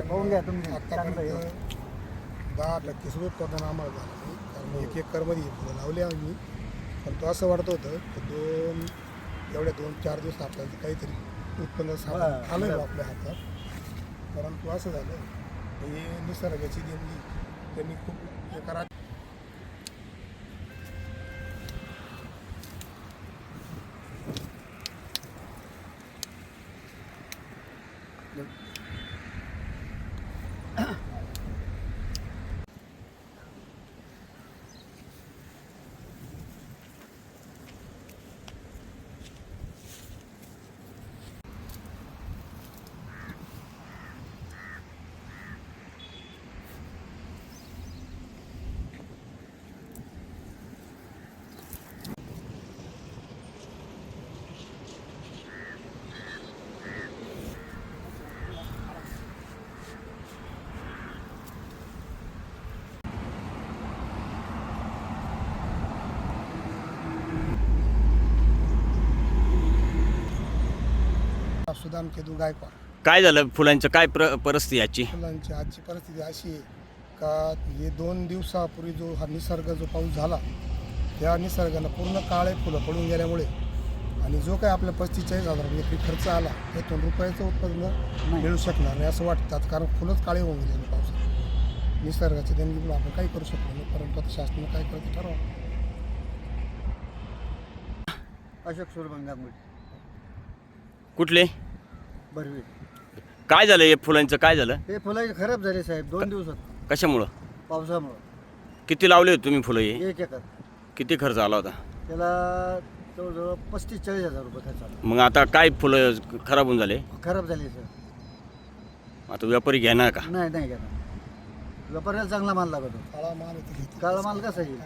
पाहून घ्या तुम्ही. दहा टक्के सुद्धा उत्पादन आम्हाला झालं. नाही कारण एक एकरमध्ये फुलं लावली आम्ही. पण तो असं वाटत होतं की दोन एवढ्या दोन चार दिवस आपल्याला काहीतरी उत्पन्न आलं. आपल्या हातात. परंतु असं झालं. हे निसर्गाची देणगी. त्यांनी खूप एका रात Uh-huh. सुदाम केदू गायकवाड. काय झालं फुलांचं? काय प्र परिस्थिती याची फुलांची आजची परिस्थिती अशी आहे का हे दोन दिवसापूर्वी जो हा निसर्ग जो पाऊस झाला त्या निसर्गानं पूर्ण काळे फुलं पडून गेल्यामुळे आणि जो काही आपल्या पस्तीस चाळीस हजार एकरी खर्च आला त्यातून रुपयाचं उत्पन्न मिळू शकणार नाही असं वाटतात कारण फुलंच काळे होऊन गेले पावसात. निसर्गाच्या देणगीमुळे आपण काही करू शकलो नाही परंतु आता शासनानं काय करायचं ठरवा. अशोक सूरबंगामुळे कुठले? बरवी काय झालं हे फुलांचं? काय झालं? हे फुलं खराब झाले साहेब दोन दिवसात. कशामुळं? पावसामुळं. किती लावले होते तुम्ही फुलं हे? एक एकर. किती खर्च आला होता? त्याला जवळजवळ पस्तीस चाळीस हजार रुपये खर्च आला. मग आता काय फुलं खराब होऊन झाले? खराब झाले सर. आता व्यापारी घेणार का? नाही नाही घेणार. व्यापाऱ्याला चांगला माल लागतो. काळा माल काळा माल कसा येईल?